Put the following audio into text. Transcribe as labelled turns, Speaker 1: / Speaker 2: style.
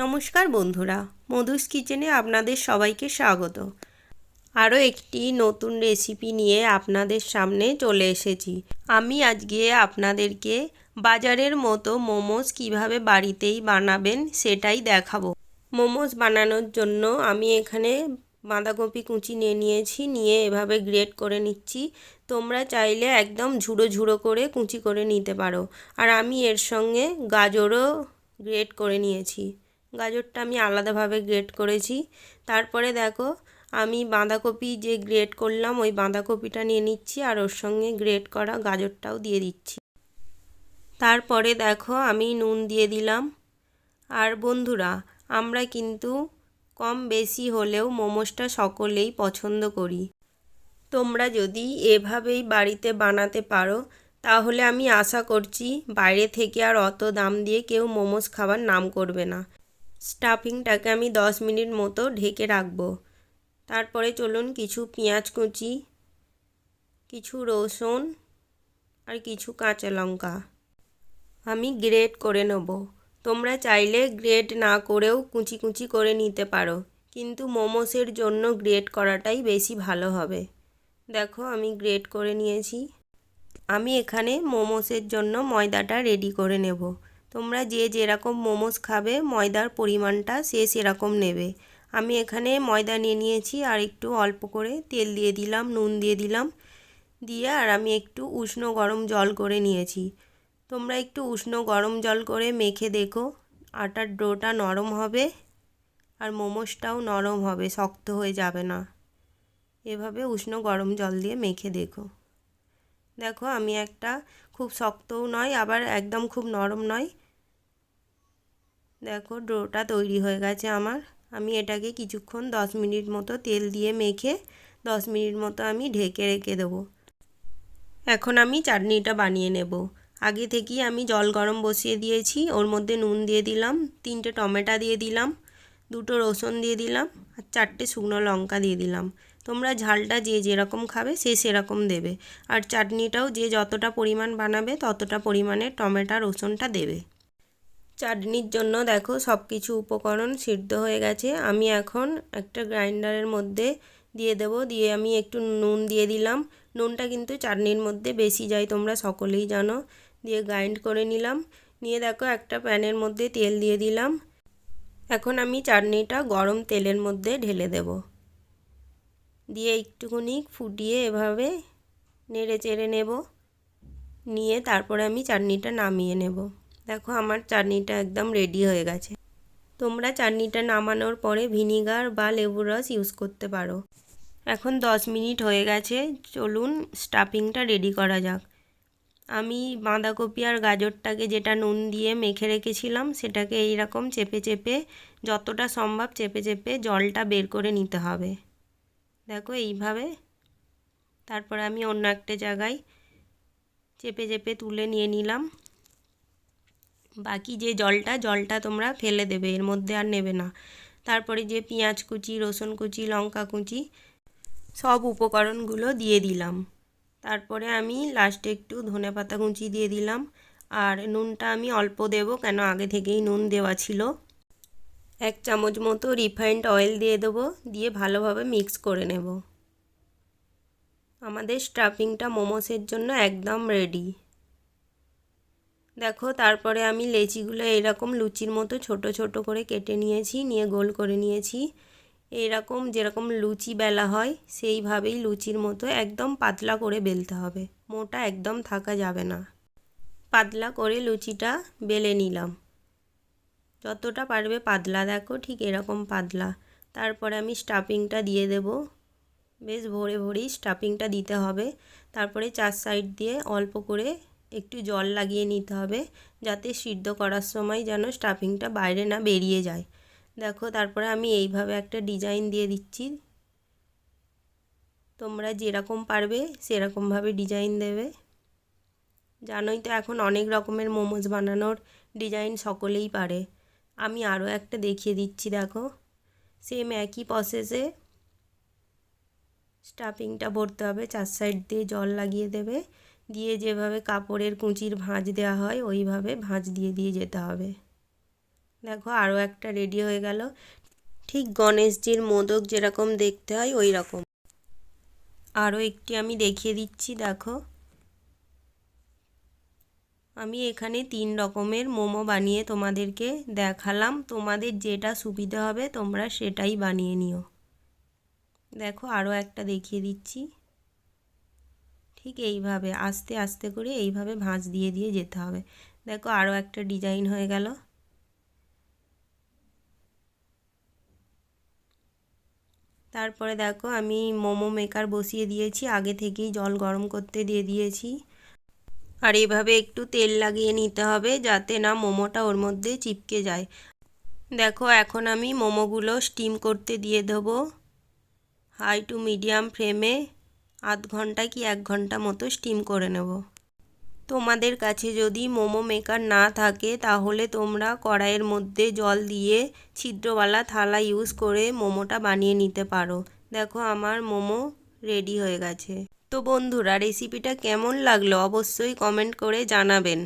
Speaker 1: নমস্কার বন্ধুরা, মধুস কিচেনে আপনাদের সবাইকে স্বাগত। আরও একটি নতুন রেসিপি নিয়ে আপনাদের সামনে চলে এসেছি। আমি আজকে আপনাদেরকে বাজারের মতো মোমোস কীভাবে বাড়িতেই বানাবেন সেটাই দেখাবো। মোমোস বানানোর জন্য আমি এখানে বাঁধাকপি কুচি নিয়ে নিয়েছি, নিয়ে এভাবে গ্রেট করে নিচ্ছি। তোমরা চাইলে একদম ঝুড়ো ঝুড়ো করে কুচি করে নিতে পারো। আর আমি এর সঙ্গে গাজরও গ্রেট করে নিয়েছি। গাজরটা আমি আলাদাভাবে গ্রেট করেছি। তারপরে দেখো, আমি বাঁধাকপি যে গ্রেট করলাম, ওই বাঁধাকপিটা নিয়ে নিচ্ছি আর ওর সঙ্গে গ্রেট করা গাজরটাও দিয়ে দিচ্ছি। তারপরে দেখো, আমি নুন দিয়ে দিলাম। আর বন্ধুরা, আমরা কিন্তু কম বেশি হলেও মোমোসটা সকলেই পছন্দ করি। তোমরা যদি এভাবেই বাড়িতে বানাতে পারো, তাহলে আমি আশা করছি বাইরে থেকে আর অত দাম দিয়ে কেউ মোমোস খাবার নাম করবে না। স্টাফিংটাকে আমি দশ মিনিট মতো ঢেকে রাখব। তারপরে চলুন কিছু পেঁয়াজ কুচি, কিছু রসুন আর কিছু কাঁচা লঙ্কা। আমি গ্রেট করে নেব। তোমরা চাইলে গ্রেট না করেও কুচি কুচি করে নিতে পারো, কিন্তু মোমোসের জন্য গ্রেট করাটাই বেশি ভালো হবে। দেখো আমি গ্রেট করে নিয়েছি। আমি এখানে মোমোসের জন্য ময়দাটা রেডি করে নেব। তোমরা যে যেরকম মোমোস খাবে, ময়দার পরিমাণটা সে সেরকম নেবে। আমি এখানে ময়দা নিয়ে নিয়েছি আর একটু অল্প করে তেল দিয়ে দিলাম, নুন দিয়ে দিলাম, দিয়ে আর আমি একটু উষ্ণ গরম জল করে নিয়েছি। তোমরা একটু উষ্ণ গরম জল করে মেখে দেখো, আটার ডোটা নরম হবে আর মোমোসটাও নরম হবে, শক্ত হয়ে যাবে না। এভাবে উষ্ণ গরম জল দিয়ে মেখে দেখো। দেখো আমি একটা খুব শক্তও নয়, আবার একদম খুব নরম নয় দেখো ডোটা তৈরি হয়ে গেছে আমার। আমি এটাকে কিছুক্ষণ দশ মিনিট মতো তেল দিয়ে মেখে দশ মিনিট মতো আমি ঢেকে রেখে দেবো। এখন আমি চাটনিটা বানিয়ে নেব। আগে থেকেই আমি জল গরম বসিয়ে দিয়েছি, ওর মধ্যে নুন দিয়ে দিলাম, তিনটে টমেটো দিয়ে দিলাম, দুটো রসুন দিয়ে দিলাম, আর চারটে শুকনো লঙ্কা দিয়ে দিলাম। তোমরা ঝালটা যে যেরকম খাবে সে সেরকম দেবে। আর চাটনিটাও যে যতটা পরিমাণ বানাবে ততটা পরিমাণে টমেটো রসুনটা দেবে। চাটনির জন্য দেখো সব কিছু উপকরণ সিদ্ধ হয়ে গেছে। আমি এখন একটা গ্রাইন্ডারের মধ্যে দিয়ে দেব। দিয়ে আমি একটু নুন দিয়ে দিলাম। নুনটা কিন্তু চাটনির মধ্যে বেশি যায়, তোমরা সকলেই জানো। দিয়ে গ্রাইন্ড করে নিলাম। নিয়ে দেখো একটা প্যানের মধ্যে তেল দিয়ে দিলাম। এখন আমি চাটনিটা গরম তেলের মধ্যে ঢেলে দেব। দিয়ে একটুখানি ফুটিয়ে এভাবে নেড়ে চেড়ে নেব। নিয়ে তারপরে আমি চাটনিটা নামিয়ে নেব। দেখো আমার চাটনিটা একদম রেডি হয়ে গেছে। তোমরা চাটনিটা নামানোর পরে ভিনিগার বা লেবুর রস ইউজ করতে পারো। এখন দশ মিনিট হয়ে গেছে, চলুন স্টাফিংটা রেডি করা যাক। আমি বাঁধাকপি আর গাজরটাকে যেটা নুন দিয়ে মেখে রেখেছিলাম, সেটাকে এই রকম চেপে চেপে, যতটা সম্ভব চেপে চেপে জলটা বের করে নিতে হবে। দেখো এইভাবে। তারপরে আমি অন্য একটা জায়গায় চেপে চেপে তুলে নিয়ে নিলাম। বাকি যে জলটা জলটা তোমরা ফেলে দেবে, এর মধ্যে আর নেবে না। তারপরে যে পেঁয়াজ কুচি, রসুন কুচি, লঙ্কা কুচি, সব উপকরণগুলো দিয়ে দিলাম। তারপরে আমি লাস্টে একটু ধনে পাতা কুচি দিয়ে দিলাম। আর নুনটা আমি অল্প দেব, কেন আগে থেকেই নুন দেওয়া ছিল। এক চামচ মতো রিফাইন্ড অয়েল দিয়ে দেবো, দিয়ে ভালোভাবে মিক্স করে নেব। আমাদের স্টাফিংটা মোমোসের জন্য একদম রেডি দেখো, তারপরে আমি লেচিগুলো এরকম লুচির মতো ছোট ছোট করে কেটে নিয়েছি, নিয়ে গোল করে নিয়েছি। এরকম যেরকম লুচি বেলা হয়, সেইভাবেই লুচির মতো একদম পাতলা করে বেলতে হবে। মোটা একদম থাকা যাবে না। পাতলা করে লুচিটা বেলে নিলাম। যতটা পারবে পাতলা, দেখো ঠিক এরকম পাতলা। তারপরে আমি স্টাফিংটা দিয়ে দেব। বেশ ভরে ভরেই স্টাফিংটা দিতে হবে। তারপরে চার সাইড দিয়ে অল্প করে একটু জল লাগিয়ে নিতে হবে যাতে সিদ্ধ করার সময় যেন স্টাফিংটা বাইরে না বেরিয়ে যায়। দেখো, তারপরে আমি এইভাবে একটা ডিজাইন দিয়ে দিচ্ছি। তোমরা যেরকম পারবে সেরকমভাবে ডিজাইন দেবে। জানোই তো এখন অনেক রকমের মোমোজ বানানোর ডিজাইন সকলেই পারে। আমি আরও একটা দেখিয়ে দিচ্ছি, দেখো। সেম একই প্রসেসে স্টাফিংটা ভরতে হবে, চার সাইড দিয়ে জল লাগিয়ে দেবে। দিয়ে যেভাবে কাপড়ের কুঁচির ভাঁজ দেওয়া হয়, ওইভাবে ভাঁজ দিয়ে দিয়ে যেতে হবে। দেখো আরও একটা রেডি হয়ে গেল। ঠিক গণেশজির মোদক যেরকম দেখতে হয় ওই রকম আরও একটি আমি দেখিয়ে দিচ্ছি, দেখো। আমি এখানে তিন রকমের মোমো বানিয়ে তোমাদেরকে দেখালাম। তোমাদের যেটা সুবিধা হবে, তোমরা সেটাই বানিয়ে নিও। দেখো আরও একটা দেখিয়ে দিচ্ছি। ঠিক এইভাবে আস্তে আস্তে করে এইভাবে ভাঁজ দিয়ে দিয়ে যেতে হবে। দেখো আরও একটা ডিজাইন হয়ে গেল। তারপরে দেখো আমি মোমো মেকার বসিয়ে দিয়েছি, আগে থেকেই জল গরম করতে দিয়ে দিয়েছি। আর এভাবে একটু তেল লাগিয়ে নিতে হবে যাতে না মোমোটা ওর মধ্যে চিপকে যায়। দেখো এখন আমি মোমোগুলো স্টিম করতে দিয়ে দেবো। হাই টু মিডিয়াম ফ্লেমে। আধ ঘণ্টা কি এক ঘণ্টা মতো স্টিম করে নেব। তোমাদের কাছে যদি মোমো মেকার না থাকে, তাহলে তোমরা কড়াইয়ের মধ্যে জল দিয়ে ছিদ্রওয়ালা থালা ইউজ করে মোমোটা বানিয়ে নিতে পারো। দেখো আমার মোমো রেডি হয়ে গেছে। তো বন্ধুরা রেসিপিটা কেমন লাগল অবশ্যই কমেন্ট করে জানাবেন।